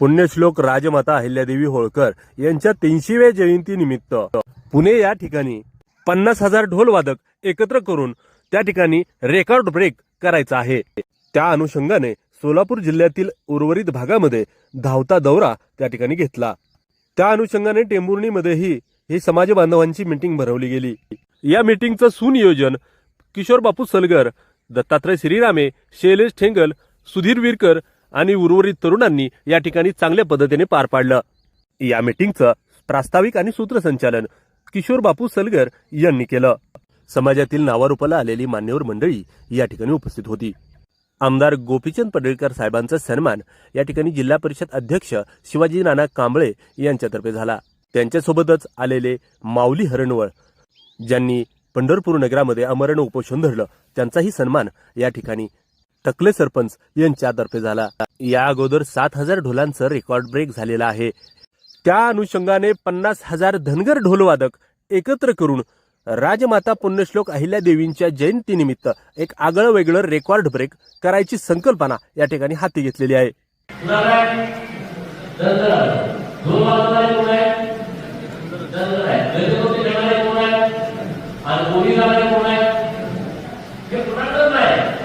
पुण्यश्लोक राजमाता अहिल्यादेवी होळकर यांच्या तीनशेव्या जयंतीनिमित्त पुणे या ठिकाणी पन्नास हजार ढोलवादक एकत्र करून त्या ठिकाणी रेकॉर्ड ब्रेक करायचा आहे. त्या अनुषंगाने सोलापूर जिल्ह्यातील उर्वरित भागामध्ये धावता दौरा त्या ठिकाणी घेतला. त्या अनुषंगाने टेंभुर्णीमध्येही ही समाज बांधवांची मीटिंग भरवली गेली. या मिटिंगचं सुनियोजन किशोर बापू सलगर दत्तात्रय श्रीरामे शैलेश ठेंगल सुधीर विरकर आणि उर्वरित तरुणांनी या ठिकाणी चांगल्या पद्धतीने पार पाडलं. या मीटिंगचं प्रास्ताविक आणि सूत्रसंचालन किशोर बापू सलगर यांनी केलं. समाजातील नावारूपाला आलेली मान्यवर मंडळी या ठिकाणी उपस्थित होती. आमदार गोपीचंद पडळकर साहेबांचा सन्मान या ठिकाणी जिल्हा परिषद अध्यक्ष शिवाजी नाना कांबळे यांच्यातर्फे झाला. त्यांच्यासोबतच आलेले माऊली हरणवळ ज्यांनी पंढरपूर नगरामध्ये अमरण उपोषण धरलं त्यांचाही सन्मान या ठिकाणी टकले सरपंच यांच्यातर्फे झाला. या अगोदर सात हजार ढोलांचं रेकॉर्ड ब्रेक झालेला आहे. त्या अनुषंगाने पन्नास हजार धनगर ढोलवादक एकत्र करून राजमाता पुण्यश्लोक अहिल्या देवींच्या जयंतीनिमित्त एक आगळं वेगळं रेकॉर्ड ब्रेक करायची संकल्पना या ठिकाणी हाती घेतलेली आहे. कोण आहे दंगर आहे गजबोटी देणारे कोण आहे आणि बोली जाणारे कोण आहे हे पुन्हा नाही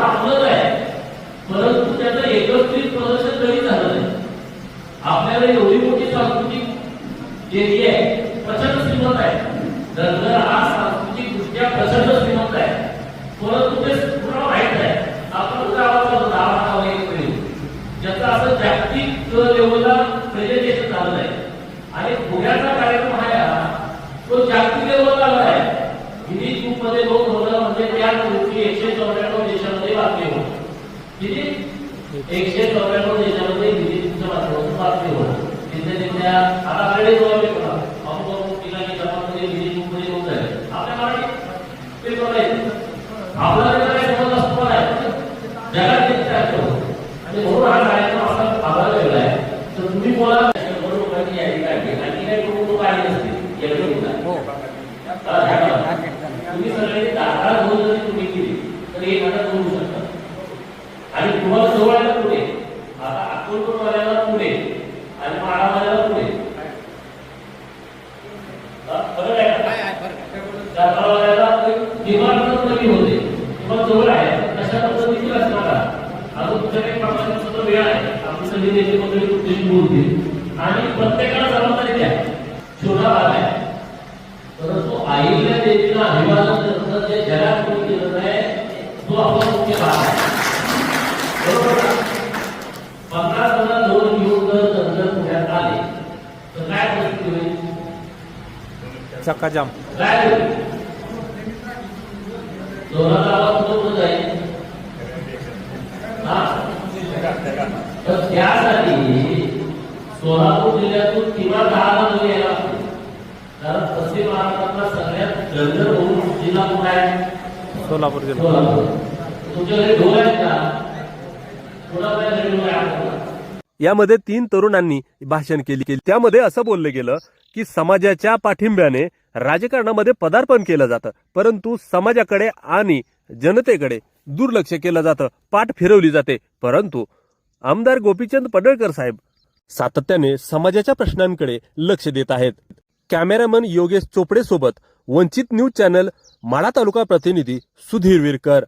आपलं आहे. परंतु त्याचं एकत्रित प्रदर्शन कधी झालं नाही? आपल्याला एवढी मोठी सांस्कृतिक देणी आहे प्रचंड श्रीमंत आहे. धनगर हा सांस्कृतिक दृष्ट्या प्रचंड श्रीमंत आहे. परंतु ते पुन्हा माहीत आहे आपण गावाचा दहा वगैरे ज्याचा असं जागतिक लेवलला प्रेझेंटेशन झालं नाही. आणि पुण्याचा कार्यक्रम एकशे चौऱ्याण्णव देशामध्ये गिनीज बुकच्या माध्यमातून बातमी होणं तिथे तिथल्या आता आपल्याकडे जो आहे पेपर अमुक अमुक ठिकाणी जपानमध्ये गिनीज बुक मध्ये नोंद आहे आपल्या मराठी पेपर आहे आपल्याला काय समज असतो आहे जगात किती काय होतं? आणि म्हणून जातावाल्याला डिमांड तर कमी होते. किंवा जवळ आहे. तशा पद्धतीची असणार. अजून तुमच्याकडे प्रमाणात सगळं वेळ आहे. आपली सगळी नेते मंडळी तुमच्याशी बोलतील आणि प्रत्येकाला जबाबदारी द्या. भाग आहे. परंतु आईला देवीला अभिवादन जे जगात कोणी केलं नाही तो आपला मुख्य भाग आहे. बरोबर? पन्नास हजार दोन घेऊन जर नंतर पुण्यात आले तर काय परिस्थिती होईल? चक्काजाम. काय होईल? जोराचा आवाज कुठं जाईल. हा? तर त्यासाठी सोलापूर जिल्ह्यातून किंवा दहा यायला. कारण पश्चिम महाराष्ट्रातला सगळ्यात बहु जिल्हा कुठला आहे? सोलापूर जिल्हा. सोलापूर. तुमच्याकडे ढोल आहेत का? कोणाकडे घरी ढोल आहे आपल्याला? यामध्ये तीन तरुणांनी भाषण केली केली. त्यामध्ये असं बोललं गेलं की समाजाच्या पाठिंब्याने राजकारणामध्ये पदार्पण केलं जातं. परंतु समाजाकडे आणि जनतेकडे दुर्लक्ष केलं जातं. पाठ फिरवली जाते. परंतु आमदार गोपीचंद पडळकर साहेब सातत्याने समाजाच्या प्रश्नांकडे लक्ष देत आहेत. कॅमेरामन योगेश चोपडे सोबत वंचित न्यूज चॅनल माळा तालुका प्रतिनिधी सुधीर विरकर.